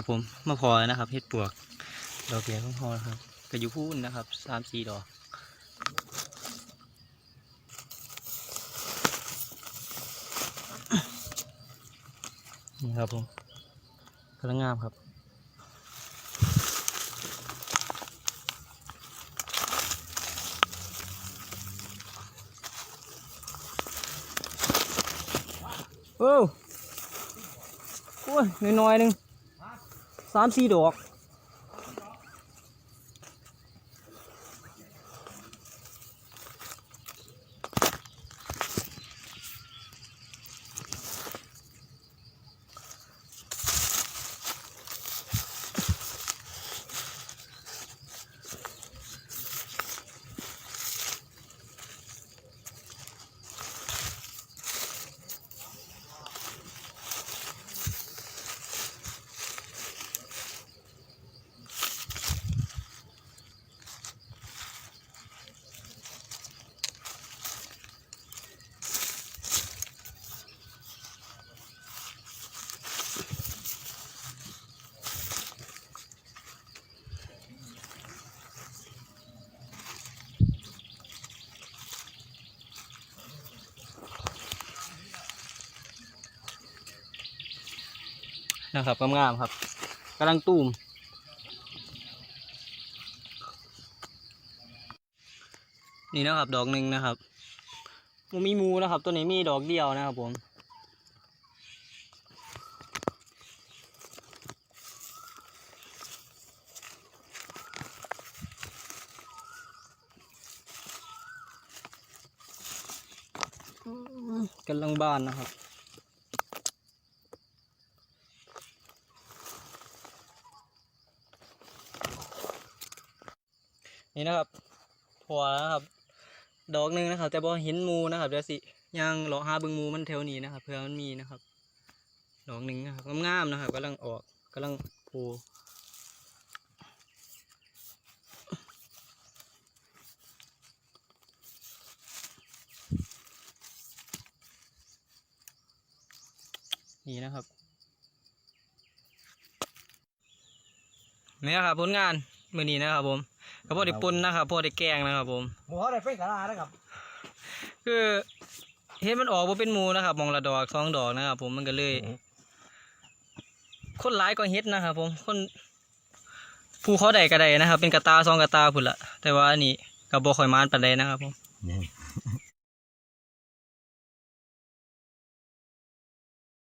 ครับผมมาพอแล้วนะครับเห็ดปวก ดอกใหญ่ของพอนะครับก็อยู่พูนนะครับสามสี่ดอกนี่ครับผมกำลังงามครับโอ้โอ้ยน้อยๆหนึ่ง สามสี่ดอก นะครับงามๆครับกำลังตูมนี่นะครับ ดอกหนึ่งนะครับมมีมูนะครับ ตัวนี้มีดอกเดียวนะครับผมกำลังบานนะครับ นี่นะครับพอแล้วนะครับ ดอกหนึ่งนะครับ แต่พอเห็นมูนะครับเดี๋ยวสิยังรอหาเบึงมูมันแถวนี้นะครับ เพื่อมันมีนะครับดอกหนึ่งนะครับงามๆนะครับกำลังออกกำลังโผล่นี่นะครับนี่นะครับผลงาน มือนี้นะครับผมก็พอได้ปุ่นนะครับพอได้แกงนะครับผมหมูเขาได้ไฟกระลานะครับ คือเห็นมันออกมาเป็นหมูนะครับมองละดอกสองดอกนะครับผมมันก็เลย คนร้ายก็เฮ็ดนะครับผมคนผู้เขาใดก็ได้นะครับ เป็นกระตาสองกระตาพุ่นละแต่ว่าอันนี้กับบอข่อยมานปันใดนะครับผม